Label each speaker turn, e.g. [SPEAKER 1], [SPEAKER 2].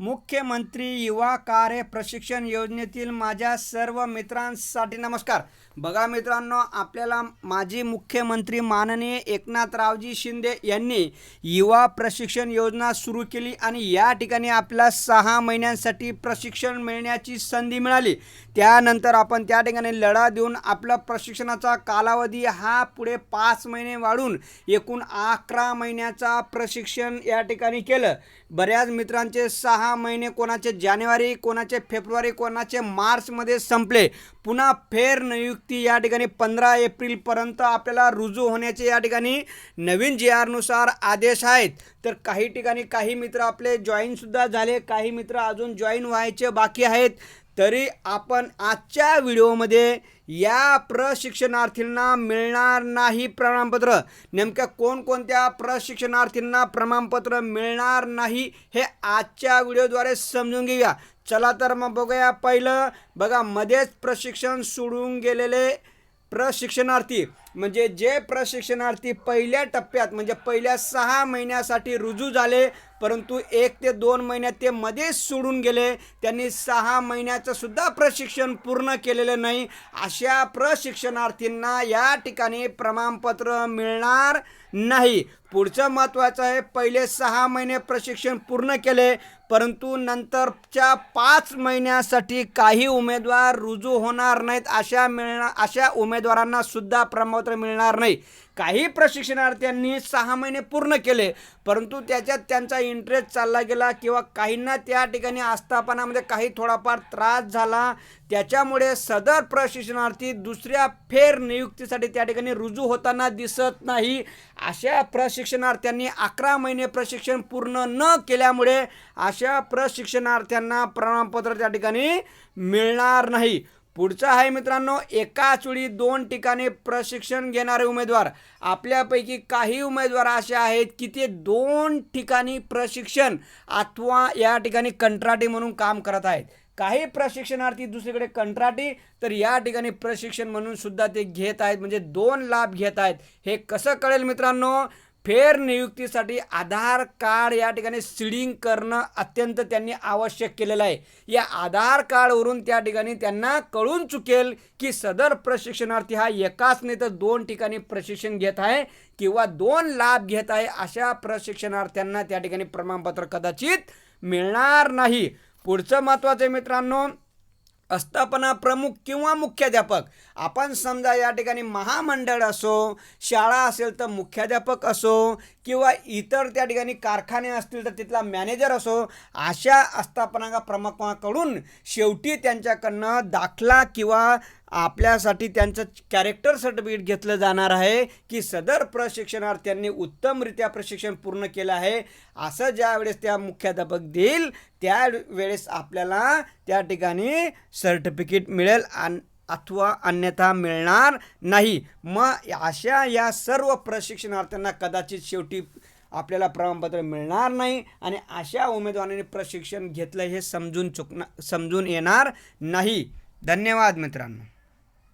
[SPEAKER 1] मुख्यमंत्री युवा कार्य प्रशिक्षण योजनेतील माझ्या सर्व मित्रांसाठी नमस्कार. बघा मित्रांनो आपल्याला माजी मुख्यमंत्री माननीय एकनाथरावजी शिंदे यांनी युवा प्रशिक्षण योजना सुरू केली आणि या ठिकाणी आपल्याला सहा महिन्यांसाठी प्रशिक्षण मिळण्याची संधी मिळाली. त्यानंतर आपण त्या ठिकाणी लढा देऊन आपला प्रशिक्षणाचा कालावधी हा पुढे पाच महिने वाढून एकूण अकरा महिन्याचा प्रशिक्षण या ठिकाणी केलं. बऱ्याच मित्रांचे सहा महिने कोणाचे जानेवारी कोणाचे फेब्रुवारी कोणाचे मार्चमध्ये संपले. पुन्हा फेर नियुक्ती या ठिकाणी पंधरा एप्रिलपर्यंत आपल्याला रुजू होण्याचे या ठिकाणी नवीन जी आरनुसार आदेश आहेत. तर काही ठिकाणी काही मित्र आपले जॉईनसुद्धा झाले काही मित्र अजून जॉईन व्हायचे बाकी आहेत. तरी आपण आजच्या व्हिडिओमध्ये या प्रशिक्षणार्थींना मिळणार नाही प्रमाणपत्र. नेमक्या कोणकोणत्या प्रशिक्षणार्थींना प्रमाणपत्र मिळणार नाही हे आजच्या व्हिडिओद्वारे समजून घेऊया. चला तर मग बघूया पहिलं. बघा मध्येच प्रशिक्षण सोडून गेलेले प्रशिक्षणार्थी. म्हणजे जे प्रशिक्षणार्थी पहिल्या टप्प्यात म्हणजे पहिल्या सहा महिन्यासाठी रुजू झाले परंतु एक ते दोन महिन्यात ते मध्येच सोडून गेले. त्यांनी सहा महिन्याचं सुद्धा प्रशिक्षण पूर्ण केलेलं नाही. अशा प्रशिक्षणार्थींना या ठिकाणी प्रमाणपत्र मिळणार नाही. पुढचं महत्त्वाचं आहे पहिले सहा महिने प्रशिक्षण पूर्ण केले परंतु नंतरच्या पाच महिन्यासाठी काही उमेदवार रुजू होणार नाहीत. अशा मिळणार अशा उमेदवारांना सुद्धा प्रमाणपत्र मिळणार नाही. काही प्रशिक्षणार्थ्यांनी सहा महिने पूर्ण केले परंतु त्याच्यात त्यांचा इंटरेस्ट चालला गेला किंवा काहींना त्या ठिकाणी आस्थापनामध्ये काही थोडाफार त्रास झाला. त्याच्यामुळे सदर प्रशिक्षणार्थी दुसऱ्या फेर नियुक्तीसाठी त्या ठिकाणी रुजू होताना दिसत नाही. अशा प्रशिक्षणार्थ्यांनी अकरा महिने प्रशिक्षण पूर्ण न केल्यामुळे अशा प्रशिक्षणार्थ्यांना प्रमाणपत्र त्या ठिकाणी मिळणार नाही. पुढचं आहे मित्रांनो एकाच वेळी दोन ठिकाणी प्रशिक्षण घेणारे उमेदवार. आपल्यापैकी काही उमेदवार असे आहेत की ते दोन ठिकाणी प्रशिक्षण अथवा या ठिकाणी कंत्राटी म्हणून काम करत आहेत. काही प्रशिक्षणार्थी दुसरीकडे कंत्राटी तर या ठिकाणी प्रशिक्षण म्हणून सुद्धा ते घेत आहेत म्हणजे दोन लाभ घेत आहेत. हे कसं कळेल मित्रांनो? फेर नियुक्तीसाठी आधार कार्ड या ठिकाणी सिडिंग करणं अत्यंत त्यांनी आवश्यक केलेलं आहे. या आधार कार्डवरून त्या ठिकाणी त्यांना कळून चुकेल की सदर प्रशिक्षणार्थी हा एकाच नाही तर दोन ठिकाणी प्रशिक्षण घेत आहे किंवा दोन लाभ घेत आहे अशा प्रशिक्षणार्थ्यांना त्या ठिकाणी प्रमाणपत्र कदाचित मिळणार नाही. पुढचं महत्त्वाचं आहे मित्रांनो अस्थापना प्रमुख किंवा मुख्याध्यापक. आपण समजा या ठिकाणी महामंडळ असो शाळा असेल तर मुख्याध्यापक असो किंवा इतर त्या ठिकाणी कारखाने असतील तर तिथला मॅनेजर असो अशा आस्थापना प्रमुखाकडून शेवटी त्यांच्याकडनं दाखला किंवा आपल्यासाठी त्यांचं कॅरेक्टर सर्टिफिकेट घेतलं जाणार आहे की सदर प्रशिक्षणार्थ्यांनी उत्तमरित्या प्रशिक्षण पूर्ण केलं आहे. असं ज्या वेळेस त्या मुख्याध्यापक देईल त्या वेळेस आपल्याला त्या ठिकाणी सर्टिफिकेट मिळेल आणि अथवा अन्यथा मिळणार नाही. मग अशा या सर्व प्रशिक्षणार्थ्यांना कदाचित शेवटी आपल्याला प्रमाणपत्र मिळणार नाही आणि अशा उमेदवारांनी प्रशिक्षण घेतलं हे समजून चुकणार समजून येणार नाही. धन्यवाद मित्रांनो.